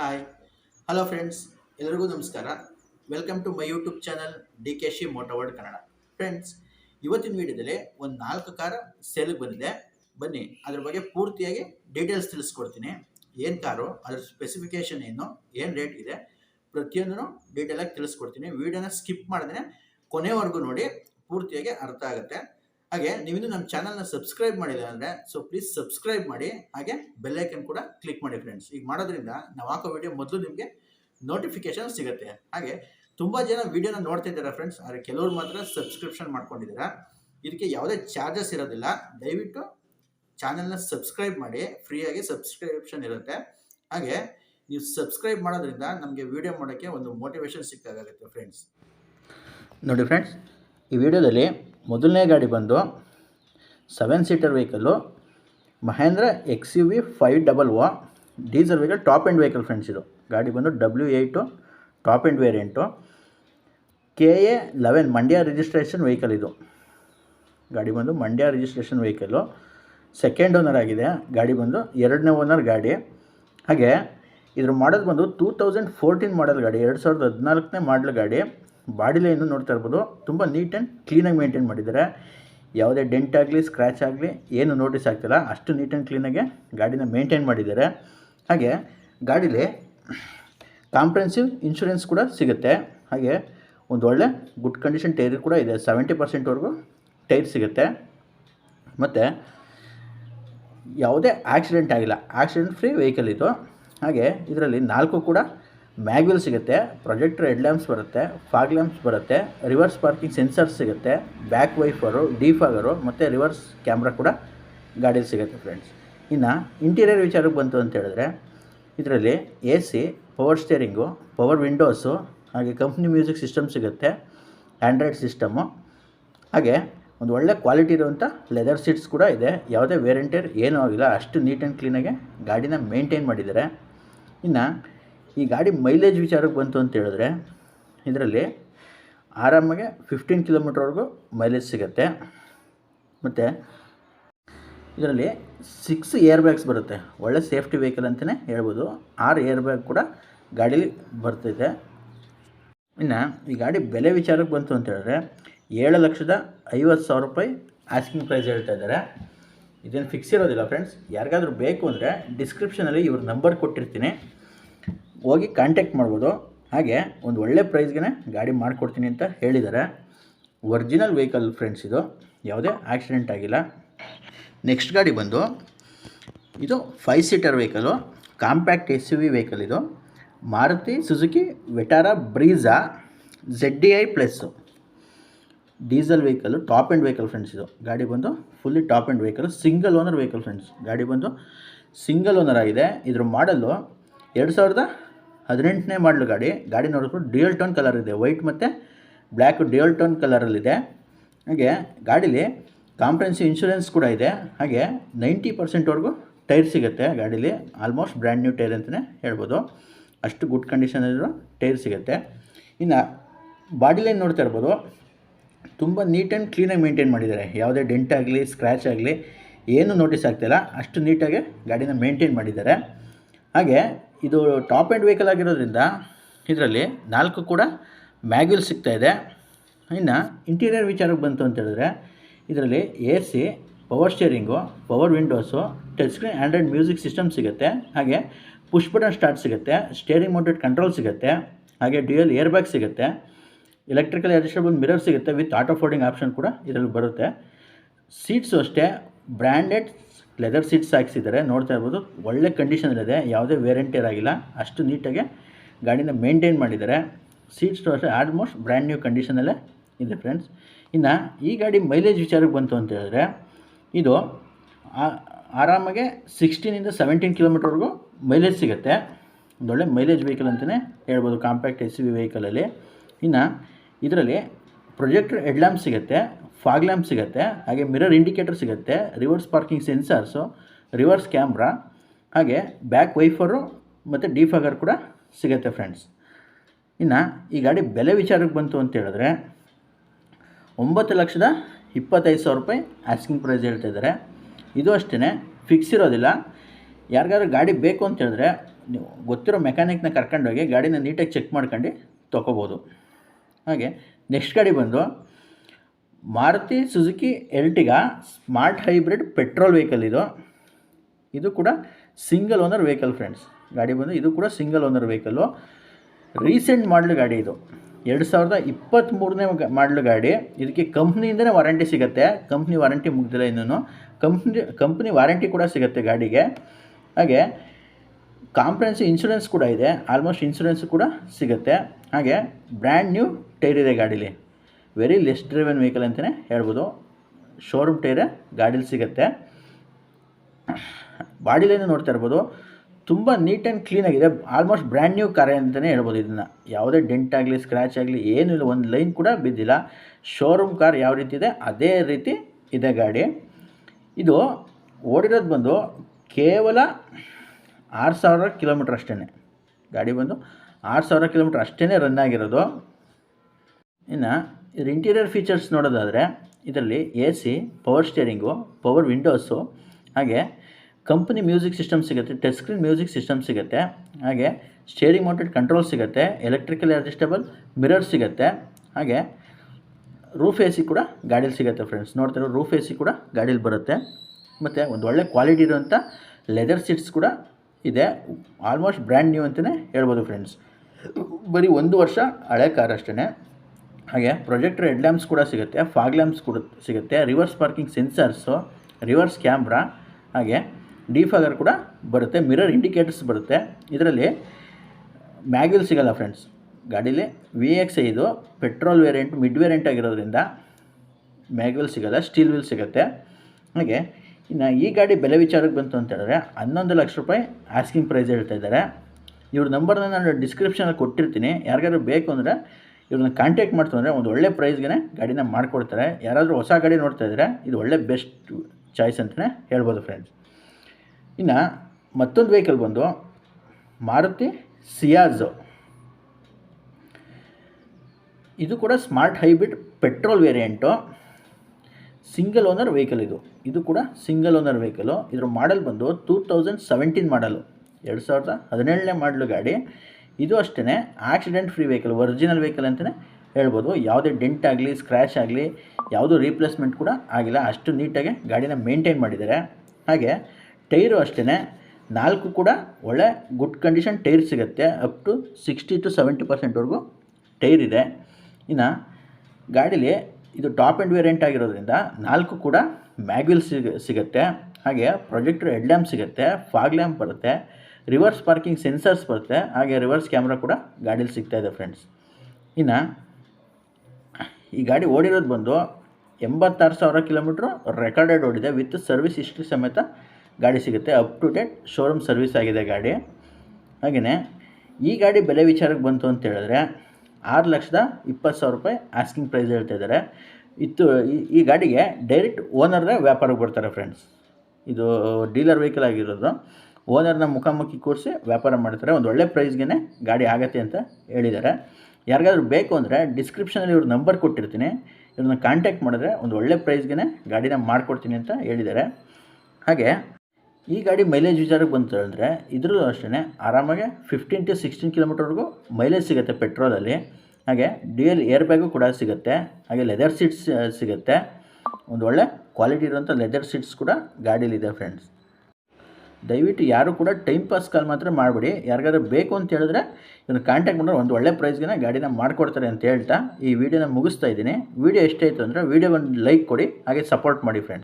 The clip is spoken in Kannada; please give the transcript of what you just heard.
ಹಾಯ್ ಹಲೋ ಫ್ರೆಂಡ್ಸ್ ಎಲ್ಲರಿಗೂ ನಮಸ್ಕಾರ. Welcome to my YouTube channel D K she ಮೋಟೋವರ್ಡ್ Kannada friends ಇವತ್ತಿನ ವಿಡಿಯೋದಲ್ಲಿ ಒಂದು ನಾಲ್ಕು ಕಾರ್ ಸೇಲಿಗೆ ಬಂದಿದೆ. ಬನ್ನಿ, ಅದ್ರ ಬಗ್ಗೆ ಪೂರ್ತಿಯಾಗಿ ಡೀಟೇಲ್ಸ್ ತಿಳಿಸ್ಕೊಡ್ತೀನಿ. ಏನು ಕಾರು ಅದ್ರ ಸ್ಪೆಸಿಫಿಕೇಷನ್ ಏನು ಏನು ರೇಟ್ ಇದೆ, ಪ್ರತಿಯೊಂದನ್ನು ಡೀಟೇಲಾಗಿ ತಿಳಿಸ್ಕೊಡ್ತೀನಿ. ವಿಡಿಯೋನ ಸ್ಕಿಪ್ ಮಾಡಿದ್ರೆ ಕೊನೆವರೆಗೂ ನೋಡಿ, ಪೂರ್ತಿಯಾಗಿ ಅರ್ಥ ಆಗುತ್ತೆ. ಹಾಗೆ ನೀವಿನ್ನೂ ನಮ್ಮ ಚಾನಲ್ನ ಸಬ್ಸ್ಕ್ರೈಬ್ ಮಾಡಿಲ್ಲ ಅಂದರೆ ಸೊ ಪ್ಲೀಸ್ ಸಬ್ಸ್ಕ್ರೈಬ್ ಮಾಡಿ, ಹಾಗೆ ಬೆಲ್ಲೈಕನ್ ಕೂಡ ಕ್ಲಿಕ್ ಮಾಡಿ ಫ್ರೆಂಡ್ಸ್ ಈಗ ಮಾಡೋದ್ರಿಂದ ನಾವು ಹಾಕೋ ವಿಡಿಯೋ ಮೊದಲು ನಿಮಗೆ ನೋಟಿಫಿಕೇಶನ್ ಸಿಗುತ್ತೆ. ಹಾಗೆ ತುಂಬ ಜನ ವೀಡಿಯೋನ ನೋಡ್ತಾ ಫ್ರೆಂಡ್ಸ್ ಆದರೆ ಕೆಲವರು ಮಾತ್ರ ಸಬ್ಸ್ಕ್ರಿಪ್ಷನ್ ಮಾಡ್ಕೊಂಡಿದ್ದೀರಾ. ಇದಕ್ಕೆ ಯಾವುದೇ ಚಾರ್ಜಸ್ ಇರೋದಿಲ್ಲ. ದಯವಿಟ್ಟು ಚಾನಲ್ನ ಸಬ್ಸ್ಕ್ರೈಬ್ ಮಾಡಿ ಫ್ರೀಯಾಗಿ ಸಬ್ಸ್ಕ್ರಿಪ್ಷನ್ ಇರುತ್ತೆ. ಹಾಗೆ ನೀವು ಸಬ್ಸ್ಕ್ರೈಬ್ ಮಾಡೋದ್ರಿಂದ ನಮಗೆ ವಿಡಿಯೋ ಮಾಡೋಕ್ಕೆ ಒಂದು ಮೋಟಿವೇಶನ್ ಸಿಕ್ಕಾಗುತ್ತೆ ಫ್ರೆಂಡ್ಸ್ ನೋಡಿ ಫ್ರೆಂಡ್ಸ್ ಈ ವಿಡಿಯೋದಲ್ಲಿ ಮೊದಲನೇ ಗಾಡಿ ಬಂದು seven seater vehicle Mahindra X U V five double O diesel vehicle top end vehicle friends ಇದು. ಗಾಡಿ ಬಂದು W eight top end variant K A eleven Mandya registration vehicle ಇದು. ಗಾಡಿ ಬಂದು Mandya registration vehicle second owner ಆಗಿದೆ. ಗಾಡಿ ಬಂದು ಎರಡನೇ ಓನರ್ ಗಾಡಿ. ಹಾಗೆ ಇದ್ರ ಮಾಡೋದು ಬಂದು ಟೂ ತೌಸಂಡ್ ಫೋರ್ಟೀನ್ ಮಾಡಲ್ ಗಾಡಿ, ಎರಡು ಸಾವಿರದ ಹದಿನಾಲ್ಕನೇ ಮಾಡಲ್ ಗಾಡಿ. ಬಾಡಿ ಲೈನು ನೋಡ್ತಾ ಇರ್ಬೋದು. ತುಂಬ ನೀಟ್ ಆ್ಯಂಡ್ ಕ್ಲೀನಾಗಿ ಮೇಂಟೈನ್ ಮಾಡಿದ್ದಾರೆ. ಯಾವುದೇ ಡೆಂಟ್ ಆಗಲಿ ಸ್ಕ್ರ್ಯಾಚ್ ಆಗಲಿ ಏನು ನೋಟಿಸ್ ಆಗ್ತಿಲ್ಲ. ಅಷ್ಟು ನೀಟ್ ಆ್ಯಂಡ್ ಕ್ಲೀನಾಗೆ ಗಾಡಿನ ಮೇಂಟೈನ್ ಮಾಡಿದ್ದಾರೆ. ಹಾಗೆ ಗಾಡೀಲಿ ಕಾಂಪ್ರೆನ್ಸಿವ್ ಇನ್ಶೂರೆನ್ಸ್ ಕೂಡ ಸಿಗುತ್ತೆ. ಹಾಗೆ ಒಂದು ಒಳ್ಳೆ ಗುಡ್ ಕಂಡೀಷನ್ ಟೈರ್ ಕೂಡ ಇದೆ. ಸೆವೆಂಟಿ ಪರ್ಸೆಂಟ್ವರೆಗೂ ಟೈರ್ ಸಿಗುತ್ತೆ. ಮತ್ತು ಯಾವುದೇ ಆಕ್ಸಿಡೆಂಟ್ ಆಗಿಲ್ಲ. ಆಕ್ಸಿಡೆಂಟ್ ಫ್ರೀ ವೆಹಿಕಲ್ ಇದು. ಹಾಗೆ ಇದರಲ್ಲಿ ನಾಲ್ಕು ಕೂಡ ಮ್ಯಾಗ್ವಿಲ್ ಸಿಗುತ್ತೆ, ಪ್ರೊಜೆಕ್ಟರ್ ಹೆಡ್ ಲ್ಯಾಂಪ್ಸ್ ಬರುತ್ತೆ, ಫಾಗ್ ಲ್ಯಾಂಪ್ಸ್ ಬರುತ್ತೆ, ರಿವರ್ಸ್ ಪಾರ್ಕಿಂಗ್ ಸೆನ್ಸರ್ಸ್ ಸಿಗುತ್ತೆ, ಬ್ಯಾಕ್ ವೈಫರು ಡಿಫಾಗರು ಮತ್ತು ರಿವರ್ಸ್ ಕ್ಯಾಮ್ರಾ ಕೂಡ ಗಾಡೀಲಿ ಸಿಗುತ್ತೆ ಫ್ರೆಂಡ್ಸ್. ಇನ್ನು ಇಂಟೀರಿಯರ್ ವಿಚಾರಕ್ಕೆ ಬಂತು ಅಂತ ಹೇಳಿದ್ರೆ, ಇದರಲ್ಲಿ A C, power steering, power windows, ಹಾಗೆ ಕಂಪ್ನಿ ಮ್ಯೂಸಿಕ್ ಸಿಸ್ಟಮ್ ಸಿಗುತ್ತೆ ಆ್ಯಂಡ್ರಾಯ್ಡ್ ಸಿಸ್ಟಮು, ಹಾಗೆ ಒಂದು ಒಳ್ಳೆ ಕ್ವಾಲಿಟಿ ಇರುವಂಥ ಲೆದರ್ ಸೀಟ್ಸ್ ಕೂಡ ಇದೆ. ಯಾವುದೇ ವೇರೆಂಟಿಯರ್ ಏನೂ ಆಗಿಲ್ಲ, ಅಷ್ಟು ನೀಟ್ ಆ್ಯಂಡ್ ಕ್ಲೀನಾಗೆ ಗಾಡಿನ ಮೇಂಟೈನ್ ಮಾಡಿದ್ದಾರೆ. ಇನ್ನು ಈ ಗಾಡಿ ಮೈಲೇಜ್ ವಿಚಾರಕ್ಕೆ ಬಂತು ಅಂತ ಹೇಳಿದ್ರೆ, ಇದರಲ್ಲಿ ಆರಾಮಾಗೆ ಫಿಫ್ಟೀನ್ ಕಿಲೋಮೀಟ್ರ್ವರೆಗೂ ಮೈಲೇಜ್ ಸಿಗುತ್ತೆ. ಮತ್ತು ಇದರಲ್ಲಿ ಸಿಕ್ಸ್ ಏರ್ ಬ್ಯಾಗ್ಸ್ ಬರುತ್ತೆ. ಒಳ್ಳೆ ಸೇಫ್ಟಿ ವೆಹಿಕಲ್ ಅಂತಲೇ ಹೇಳ್ಬೋದು. ಆರು ಏರ್ ಬ್ಯಾಗ್ ಕೂಡ ಗಾಡೀಲಿ ಬರ್ತಿದೆ ಇನ್ನು ಈ ಗಾಡಿ ಬೆಲೆ ವಿಚಾರಕ್ಕೆ ಬಂತು ಅಂತ ಹೇಳಿದ್ರೆ, ಏಳು ಲಕ್ಷದ ಐವತ್ತು ಸಾವಿರ ರೂಪಾಯಿ ಆಸ್ಕಿಂಗ್ ಪ್ರೈಸ್ ಹೇಳ್ತಾ ಇದ್ದಾರೆ. ಇದೇನು ಫಿಕ್ಸ್ ಇರೋದಿಲ್ಲ ಫ್ರೆಂಡ್ಸ್ ಯಾರಿಗಾದ್ರೂ ಬೇಕು ಅಂದರೆ ಡಿಸ್ಕ್ರಿಪ್ಷನಲ್ಲಿ ಇವ್ರ ನಂಬರ್ ಕೊಟ್ಟಿರ್ತೀನಿ. ಹೋಗಿ ಕಾಂಟ್ಯಾಕ್ಟ್ ಮಾಡ್ಬೋದು. ಹಾಗೆ ಒಂದು ಒಳ್ಳೆ ಪ್ರೈಸ್ಗೆ ಗಾಡಿ ಮಾಡಿಕೊಡ್ತೀನಿ ಅಂತ ಹೇಳಿದ್ದಾರೆ. ಒರಿಜಿನಲ್ ವೆಹಿಕಲ್ ಫ್ರೆಂಡ್ಸ್ ಇದು. ಯಾವುದೇ ಆಕ್ಸಿಡೆಂಟ್ ಆಗಿಲ್ಲ. ನೆಕ್ಸ್ಟ್ ಗಾಡಿ ಬಂದು, ಇದು five seater vehicle compact S U V vehicle ಇದು. Maruti Suzuki Vitara Brezza Z D I plus diesel vehicle top end vehicle friends ಇದು. ಗಾಡಿ ಬಂದು fully top end vehicle single owner vehicle friends ಗಾಡಿ ಬಂದು ಸಿಂಗಲ್ ಓನರ್ ಆಗಿದೆ. ಇದ್ರ ಮಾಡಲು ಎರಡು ಸಾವಿರದ ಹದಿನೆಂಟನೇ ಮಾಡಲು ಗಾಡಿ. ಗಾಡಿ ನೋಡಿದ್ರು ಡ್ಯೂಯಲ್ ಟೋನ್ ಕಲರ್ ಇದೆ. ವೈಟ್ ಮತ್ತು ಬ್ಲ್ಯಾಕ್ ಡ್ಯೂಯಲ್ ಟೋನ್ ಕಲರಲ್ಲಿದೆ ಹಾಗೆ ಗಾಡೀಲಿ ಕಾಂಪ್ರೆನ್ಸಿವ್ ಇನ್ಶೂರೆನ್ಸ್ ಕೂಡ ಇದೆ. ಹಾಗೆ ನೈಂಟಿ ಪರ್ಸೆಂಟ್ವರೆಗೂ ಟೈರ್ ಸಿಗುತ್ತೆ ಗಾಡೀಲಿ. ಆಲ್ಮೋಸ್ಟ್ ಬ್ರ್ಯಾಂಡ್ ನ್ಯೂ ಟೈರ್ ಅಂತಲೇ ಹೇಳ್ಬೋದು. ಅಷ್ಟು ಗುಡ್ ಕಂಡೀಷನಲ್ಲಿರೋ ಟೈರ್ ಸಿಗುತ್ತೆ. ಇನ್ನು ಬಾಡಿ ಲೈನ್ ನೋಡ್ತಾ ಇರ್ಬೋದು. ತುಂಬ ನೀಟ್ ಆ್ಯಂಡ್ ಕ್ಲೀನಾಗಿ ಮೇಂಟೈನ್ ಮಾಡಿದ್ದಾರೆ. ಯಾವುದೇ ಡೆಂಟ್ ಆಗಲಿ ಸ್ಕ್ರ್ಯಾಚ್ ಆಗಲಿ, ಏನು ನೋಟಿಸ್ ಆಗ್ತಿಲ್ಲ. ಅಷ್ಟು ನೀಟಾಗಿ ಗಾಡಿನ ಮೇಂಟೈನ್ ಮಾಡಿದ್ದಾರೆ. ಹಾಗೆ ಇದು ಟಾಪ್ ಆ್ಯಂಡ್ ವೆಹಿಕಲ್ ಆಗಿರೋದ್ರಿಂದ ಇದರಲ್ಲಿ ನಾಲ್ಕು ಕೂಡ ಮ್ಯಾಗಿಲ್ ಸಿಗ್ತಾ ಇದೆ. ಇನ್ನು ಇಂಟೀರಿಯರ್ ವಿಚಾರಕ್ಕೆ ಬಂತು ಅಂತ ಹೇಳಿದ್ರೆ, ಇದರಲ್ಲಿ A C power steering power windows touch screen Android music system ಸಿಗುತ್ತೆ. ಹಾಗೆ ಪುಷ್ ಬಟನ್ ಸ್ಟಾರ್ಟ್ ಸಿಗುತ್ತೆ ಸ್ಟೇರಿಂಗ್ ಮೌಂಟೆಡ್ ಕಂಟ್ರೋಲ್ ಸಿಗುತ್ತೆ, ಹಾಗೆ ಡ್ಯೂಯಲ್ ಏರ್ ಬ್ಯಾಗ್ ಸಿಗುತ್ತೆ ಎಲೆಕ್ಟ್ರಿಕಲ್ ಅಡ್ಜಸ್ಟಬಲ್ ಮಿರರ್ ಸಿಗುತ್ತೆ ವಿತ್ ಆಟೋ ಫೋಲ್ಡಿಂಗ್ ಆಪ್ಷನ್ ಕೂಡ ಇದರಲ್ಲಿ ಬರುತ್ತೆ. ಸೀಟ್ಸು ಅಷ್ಟೇ ಬ್ರ್ಯಾಂಡೆಡ್ ಲೆದರ್ ಸೀಟ್ಸ್ ಹಾಕ್ಸಿದ್ದಾರೆ ನೋಡ್ತಾ ಇರ್ಬೋದು. ಒಳ್ಳೆ ಕಂಡೀಷನಲ್ಲಿದೆ ಯಾವುದೇ ವೇರೆಂಟಿಯರ್ ಆಗಿಲ್ಲ ಅಷ್ಟು ನೀಟಾಗಿ ಗಾಡಿನ ಮೇಂಟೈನ್ ಮಾಡಿದ್ದಾರೆ ಸೀಟ್ಸ್ ಅಷ್ಟೇ ಆಲ್ಮೋಸ್ಟ್ ಬ್ರ್ಯಾಂಡ್ ನ್ಯೂ ಕಂಡೀಷನಲ್ಲೇ ಇದೆ ಫ್ರೆಂಡ್ಸ್ ಇನ್ನು ಈ ಗಾಡಿ ಮೈಲೇಜ್ ವಿಚಾರಕ್ಕೆ ಬಂತು ಅಂತ ಹೇಳಿದ್ರೆ, ಇದು ಆರಾಮಾಗೆ ಸಿಕ್ಸ್ಟೀನಿಂದ ಸೆವೆಂಟೀನ್ ಕಿಲೋಮೀಟರ್ವರೆಗೂ ಮೈಲೇಜ್ ಸಿಗುತ್ತೆ. ಒಂದೊಳ್ಳೆ ಮೈಲೇಜ್ ವೆಹಿಕಲ್ ಅಂತಲೇ ಹೇಳ್ಬೋದು ಕಾಂಪ್ಯಾಕ್ಟ್ ಎಸ್ ವಿ ವೆಹಿಕಲಲ್ಲಿ ಇನ್ನು ಇದರಲ್ಲಿ ಪ್ರೊಜೆಕ್ಟರ್ ಹೆಡ್ ಲ್ಯಾಂಪ್ ಸಿಗುತ್ತೆ. ಫಾಗ್ ಲ್ಯಾಂಪ್ ಸಿಗುತ್ತೆ, ಹಾಗೆ ಮಿರರ್ ಇಂಡಿಕೇಟರ್ ಸಿಗುತ್ತೆ reverse parking sensors reverse camera ಹಾಗೆ ಬ್ಯಾಕ್ ವೈಫರು ಮತ್ತು ಡಿಫಾಗರ್ ಕೂಡ ಸಿಗುತ್ತೆ ಫ್ರೆಂಡ್ಸ್ ಇನ್ನು ಈ ಗಾಡಿ ಬೆಲೆ ವಿಚಾರಕ್ಕೆ ಬಂತು ಅಂತ ಹೇಳಿದ್ರೆ ಒಂಬತ್ತು ಲಕ್ಷದ ಇಪ್ಪತ್ತೈದು ಸಾವಿರ ರೂಪಾಯಿ ಆಸ್ಕಿಂಗ್ ಪ್ರೈಸ್ ಹೇಳ್ತಾ ಇದ್ದಾರೆ. ಇದು ಅಷ್ಟೇ ಫಿಕ್ಸ್ ಇರೋದಿಲ್ಲ. ಯಾರಿಗಾದ್ರೂ ಗಾಡಿ ಬೇಕು ಅಂತ ಹೇಳಿದ್ರೆ ನೀವು ಗೊತ್ತಿರೋ ಮೆಕ್ಯಾನಿಕ್ನ ಕರ್ಕೊಂಡೋಗಿ ಗಾಡಿನ ನೀಟಾಗಿ ಚೆಕ್ ಮಾಡ್ಕೊಂಡು ತೊಗೋಬೋದು. ಹಾಗೆ ನೆಕ್ಸ್ಟ್ ಗಾಡಿ ಬಂದು Maruti Suzuki Ertiga smart hybrid petrol vehicle ಇದು. ಇದು ಕೂಡ ಸಿಂಗಲ್ ಓನರ್ ವೆಹಿಕಲ್ ಫ್ರೆಂಡ್ಸ್. ಗಾಡಿ ಬಂದು ಇದು ಕೂಡ single owner vehicle. Recent model ಗಾಡಿ ಇದು. ಎರಡು ಸಾವಿರದ ಇಪ್ಪತ್ತ್ಮೂರನೇ ಮಾಡಲ್ ಗಾಡಿ. ಇದಕ್ಕೆ ಕಂಪ್ನಿಯಿಂದನೇ ವಾರಂಟಿ ಸಿಗುತ್ತೆ. ಕಂಪ್ನಿ ವಾರಂಟಿ ಮುಗ್ದಿಲ್ಲ ಇನ್ನೂ ಕಂಪ್ನಿ ಕಂಪ್ನಿ ವಾರಂಟಿ ಕೂಡ ಸಿಗುತ್ತೆ ಗಾಡಿಗೆ. ಹಾಗೆ ಕಾಂಪ್ರೆನ್ಸ್ ಇನ್ಶೂರೆನ್ಸ್ ಕೂಡ ಇದೆ. ಆಲ್ಮೋಸ್ಟ್ ಇನ್ಶೂರೆನ್ಸ್ ಕೂಡ ಸಿಗುತ್ತೆ. ಹಾಗೆ ಬ್ರ್ಯಾಂಡ್ ನ್ಯೂ ಟೈರ್ ಇದೆ ಗಾಡೀಲಿ. ವೆರಿ ಲೆಸ್ ಡ್ರೈವನ್ ವೆಹಿಕಲ್ ಅಂತಲೇ ಹೇಳ್ಬೋದು. ಶೋರೂಮ್ ಟೈರೆ ಗಾಡೀಲಿ ಸಿಗುತ್ತೆ. ಬಾಡಿ ನೋಡ್ತಾ ಇರ್ಬೋದು. ತುಂಬ ನೀಟ್ ಆ್ಯಂಡ್ ಕ್ಲೀನಾಗಿದೆ ಆಲ್ಮೋಸ್ಟ್ ಬ್ರ್ಯಾಂಡ್ ನ್ಯೂ ಕಾರ್ ಅಂತಲೇ ಹೇಳ್ಬೋದು ಇದನ್ನು. ಯಾವುದೇ ಡೆಂಟ್ ಆಗಲಿ ಸ್ಕ್ರ್ಯಾಚ್ ಆಗಲಿ, ಏನೂ ಇಲ್ಲ. ಒಂದು ಲೈನ್ ಕೂಡ ಬಿದ್ದಿಲ್ಲ. ಶೋರೂಮ್ ಕಾರ್ ಯಾವ ರೀತಿ ಇದೆ? ಅದೇ ರೀತಿ ಇದೆ ಗಾಡಿ. ಇದು ಓಡಿರೋದು ಬಂದು ಕೇವಲ ಆರು ಸಾವಿರ ಕಿಲೋಮೀಟ್ರ್ ಅಷ್ಟೇ ಗಾಡಿ ಬಂದು ಆರು ಸಾವಿರ ಕಿಲೋಮೀಟ್ರ್ ಅಷ್ಟೇ ರನ್ ಆಗಿರೋದು. ಇನ್ನು ಇದ್ರ ಇಂಟೀರಿಯರ್ ಫೀಚರ್ಸ್ ನೋಡೋದಾದರೆ, ಇದರಲ್ಲಿ A C power steering power windows ಹಾಗೆ ಕಂಪ್ನಿ ಮ್ಯೂಸಿಕ್ ಸಿಸ್ಟಮ್ ಸಿಗುತ್ತೆ ಟಚ್ ಸ್ಕ್ರೀನ್ ಮ್ಯೂಸಿಕ್ ಸಿಸ್ಟಮ್ ಸಿಗುತ್ತೆ, ಹಾಗೆ ಸ್ಟೇರಿಂಗ್ ಮೌಂಟೆಡ್ ಕಂಟ್ರೋಲ್ ಸಿಗುತ್ತೆ ಎಲೆಕ್ಟ್ರಿಕಲ್ ಅಡ್ಜಸ್ಟಬಲ್ ಮಿರರ್ ಸಿಗುತ್ತೆ, ಹಾಗೆ ರೂಫ್ ಎ ಸಿ ಕೂಡ ಗಾಡೀಲಿ ಸಿಗುತ್ತೆ ಫ್ರೆಂಡ್ಸ್ ನೋಡ್ತಿರೋ ರೂಫ್ ಎ ಸಿ ಕೂಡ ಗಾಡೀಲಿ ಬರುತ್ತೆ. ಮತ್ತು ಒಂದು ಒಳ್ಳೆ ಕ್ವಾಲಿಟಿ ಇರುವಂಥ ಲೆದರ್ ಸೀಟ್ಸ್ ಕೂಡ ಇದೆ. ಆಲ್ಮೋಸ್ಟ್ ಬ್ರ್ಯಾಂಡ್ ನ್ಯೂ ಅಂತಲೇ ಹೇಳ್ಬೋದು ಫ್ರೆಂಡ್ಸ್ ಬರೀ ಒಂದು ವರ್ಷ ಹಳೆ ಕಾರ್ ಅಷ್ಟೇ ಹಾಗೆ ಪ್ರೊಜೆಕ್ಟರ್ ಹೆಡ್ ಲ್ಯಾಂಪ್ಸ್ ಕೂಡ ಸಿಗುತ್ತೆ ಫಾಗ್ ಲ್ಯಾಂಪ್ಸ್ ಕೂಡ ಸಿಗುತ್ತೆ reverse parking sensors reverse camera ಹಾಗೆ ಡಿಫಾಗರ್ ಕೂಡ ಬರುತ್ತೆ ಮಿರರ್ ಇಂಡಿಕೇಟರ್ಸ್ ಬರುತ್ತೆ. ಇದರಲ್ಲಿ ಮ್ಯಾಗ್ವಿಲ್ ಸಿಗಲ್ಲ ಫ್ರೆಂಡ್ಸ್ ಗಾಡೀಲಿ ವಿ ಎಕ್ಸ್ ಐದು ಪೆಟ್ರೋಲ್ ವೇರಿಯಂಟ್ ಮಿಡ್ ವೇರಿಯಂಟ್ ಆಗಿರೋದ್ರಿಂದ ಮ್ಯಾಗ್ವಿಲ್ ಸಿಗಲ್ಲ ಸ್ಟೀಲ್ ವೀಲ್ ಸಿಗುತ್ತೆ. ಹಾಗೆ ಇನ್ನು ಈ ಗಾಡಿ ಬೆಲೆ ವಿಚಾರಕ್ಕೆ ಬಂತು ಅಂತ ಹೇಳಿದ್ರೆ ಹನ್ನೊಂದು ಲಕ್ಷ ರೂಪಾಯಿ ಆಸ್ಕಿಂಗ್ ಪ್ರೈಸ್ ಹೇಳ್ತಾ ಇದ್ದಾರೆ. ಇವ್ರ ನಂಬರ್ನ ನಾನು ಡಿಸ್ಕ್ರಿಪ್ಷನಲ್ಲಿ ಕೊಟ್ಟಿರ್ತೀನಿ. ಯಾರಿಗಾದ್ರು ಬೇಕು ಅಂದರೆ ಇವ್ರನ್ನ ಕಾಂಟ್ಯಾಕ್ಟ್ ಮಾಡ್ತು ಅಂದರೆ ಒಂದು ಒಳ್ಳೆ ಪ್ರೈಸ್ಗೆ ಗಾಡಿನ ಮಾಡಿಕೊಡ್ತಾರೆ. ಯಾರಾದರೂ ಹೊಸ ಗಾಡಿ ನೋಡ್ತಾ ಇದ್ದರೆ ಇದು ಒಳ್ಳೆ ಬೆಸ್ಟ್ ಚಾಯ್ಸ್ ಅಂತಲೇ ಹೇಳ್ಬೋದು ಫ್ರೆಂಡ್ಸ್ ಇನ್ನು ಮತ್ತೊಂದು ವೆಹಿಕಲ್ ಬಂದು ಮಾರುತಿ ಸಿಯಾಝೋ ಇದು ಕೂಡ smart hybrid petrol variant single owner vehicle ಇದು. ಇದು ಕೂಡ ಸಿಂಗಲ್ ಓನರ್ ವೆಹಿಕಲು ಇದರ ಮಾಡಲ್ ಬಂದು ಟೂ ತೌಸಂಡ್ ಸೆವೆಂಟೀನ್ ಮಾಡಲು ಎರಡು ಸಾವಿರದ ಹದಿನೇಳನೇ ಮಾಡಲು ಗಾಡಿ. ಇದು ಅಷ್ಟೇ accident free vehicle original vehicle ಅಂತಲೇ ಹೇಳ್ಬೋದು. ಯಾವುದೇ ಡೆಂಟ್ ಆಗಲಿ ಸ್ಕ್ರ್ಯಾಚ್ ಆಗಲಿ, ಯಾವುದೂ ರೀಪ್ಲೇಸ್ಮೆಂಟ್ ಕೂಡ ಆಗಿಲ್ಲ. ಅಷ್ಟು ನೀಟಾಗಿ ಗಾಡಿನ ಮೇಂಟೈನ್ ಮಾಡಿದ್ದಾರೆ. ಹಾಗೆ ಟೈರು ಅಷ್ಟೇ ನಾಲ್ಕು ಕೂಡ ಒಳ್ಳೆ ಗುಡ್ ಕಂಡೀಷನ್ ಟೈರ್ ಸಿಗುತ್ತೆ. Up to sixty to seventy ಪರ್ಸೆಂಟ್ವರೆಗೂ tyre ಇದೆ. ಇನ್ನು ಗಾಡೀಲಿ ಇದು ಟಾಪ್ ಆ್ಯಂಡ್ ವೇರಿಯಂಟ್ ಆಗಿರೋದ್ರಿಂದ ನಾಲ್ಕು ಕೂಡ ಮ್ಯಾಗ್ವಿಲ್ ಸಿಗ, ಸಿಗುತ್ತೆ. ಹಾಗೆ ಪ್ರೊಜೆಕ್ಟರ್ ಹೆಡ್ ಲ್ಯಾಂಪ್ ಸಿಗುತ್ತೆ ಫಾಗ್ ಲ್ಯಾಂಪ್ ಬರುತ್ತೆ. ರಿವರ್ಸ್ ಪಾರ್ಕಿಂಗ್ ಸೆನ್ಸರ್ಸ್ ಬರುತ್ತೆ, ಹಾಗೆ ರಿವರ್ಸ್ ಕ್ಯಾಮ್ರಾ ಕೂಡ ಗಾಡೀಲಿ ಸಿಗ್ತಾ ಇದೆ ಫ್ರೆಂಡ್ಸ್ ಇನ್ನು, ಈ ಗಾಡಿ ಓಡಿರೋದು ಬಂದು ಎಂಬತ್ತಾರು ಸಾವಿರ ಕಿಲೋಮೀಟ್ರು ರೆಕಾರ್ಡೆಡ್ ಓಡಿದೆ ವಿತ್ ಸರ್ವಿಸ್ ಹಿಸ್ಟ್ರಿ ಸಮೇತ ಗಾಡಿ ಸಿಗುತ್ತೆ. Up to date showroom service ಆಗಿದೆ ಗಾಡಿ. ಹಾಗೆಯೇ ಈ ಗಾಡಿ ಬೆಲೆ ವಿಚಾರಕ್ಕೆ ಬಂತು ಅಂತ ಹೇಳಿದ್ರೆ ಆರು ಲಕ್ಷದ ಇಪ್ಪತ್ತು ಸಾವಿರ ರೂಪಾಯಿ ಆಸ್ಕಿಂಗ್ ಪ್ರೈಸ್ ಹೇಳ್ತಾ ಇದ್ದಾರೆ. ಇತ್ತು, ಈ ಗಾಡಿಗೆ ಡೈರೆಕ್ಟ್ ಓನರ್ನೇ ವ್ಯಾಪಾರಕ್ಕೆ ಬರ್ತಾರೆ ಫ್ರೆಂಡ್ಸ್ ಇದು ಡೀಲರ್ ವೆಹಿಕಲ್ ಆಗಿರೋದು. ಓನರ್ನ ಮುಖಾಮುಖಿ ಕೂರಿಸಿ ವ್ಯಾಪಾರ ಮಾಡ್ತಾರೆ. ಒಂದು ಒಳ್ಳೆ ಪ್ರೈಸ್ಗೆ ಗಾಡಿ ಆಗತ್ತೆ ಅಂತ ಹೇಳಿದ್ದಾರೆ. ಯಾರಿಗಾದ್ರೂ ಬೇಕು ಅಂದರೆ ಡಿಸ್ಕ್ರಿಪ್ಷನಲ್ಲಿ ಇವ್ರ ನಂಬರ್ ಕೊಟ್ಟಿರ್ತೀನಿ. ಇವ್ರನ್ನ ಕಾಂಟ್ಯಾಕ್ಟ್ ಮಾಡಿದ್ರೆ ಒಂದು ಒಳ್ಳೆ ಪ್ರೈಸ್ಗೆ ಗಾಡಿನ ಮಾಡಿಕೊಡ್ತೀನಿ ಅಂತ ಹೇಳಿದ್ದಾರೆ. ಹಾಗೆ ಈ ಗಾಡಿ ಮೈಲೇಜ್ ವಿಚಾರಕ್ಕೆ ಬಂತು ಹೇಳಿದ್ರೆ ಇದ್ರೂ ಅಷ್ಟೇ ಆರಾಮಾಗಿ ಫಿಫ್ಟೀನ್ ಟು ಸಿಕ್ಸ್ಟೀನ್ ಕಿಲೋಮೀಟರ್ವರೆಗೂ ಮೈಲೇಜ್ ಸಿಗುತ್ತೆ ಪೆಟ್ರೋಲಲ್ಲಿ ಹಾಗೆ ಡ್ಯೂಯಲ್ ಏರ್ ಬ್ಯಾಗು ಕೂಡ ಸಿಗುತ್ತೆ. ಹಾಗೆ ಲೆದರ್ ಸೀಟ್ಸ್ ಸಿಗುತ್ತೆ. ಒಂದು ಒಳ್ಳೆ ಕ್ವಾಲಿಟಿ ಇರುವಂಥ ಲೆದರ್ ಸೀಟ್ಸ್ ಕೂಡ ಗಾಡೀಲಿದೆ ಫ್ರೆಂಡ್ಸ್ ದಯವಿಟ್ಟು ಯಾರು ಕೂಡ ಟೈಮ್ ಪಾಸ್ ಕಾಲ್ ಮಾತ್ರ ಮಾಡಬೇಡಿ. ಯಾರಿಗಾದ್ರೂ ಬೇಕು ಅಂತ ಹೇಳಿದ್ರೆ ಇದನ್ನು ಕಾಂಟ್ಯಾಕ್ಟ್ ಮಾಡಿದ್ರೆ ಒಂದು ಒಳ್ಳೆ ಪ್ರೈಸ್ಗೆ ಗಾಡಿನ ಮಾಡಿಕೊಡ್ತಾರೆ ಅಂತ ಹೇಳ್ತಾ ಈ ವಿಡಿಯೋನ ಮುಗಿಸ್ತಾ ಇದ್ದೀನಿ. ವಿಡಿಯೋ ಎಷ್ಟಾಯಿತು ಅಂದರೆ ವಿಡಿಯೋ ಒಂದು ಲೈಕ್ ಕೊಡಿ, ಹಾಗೆ ಸಪೋರ್ಟ್ ಮಾಡಿ ಫ್ರೆಂಡ್ಸ್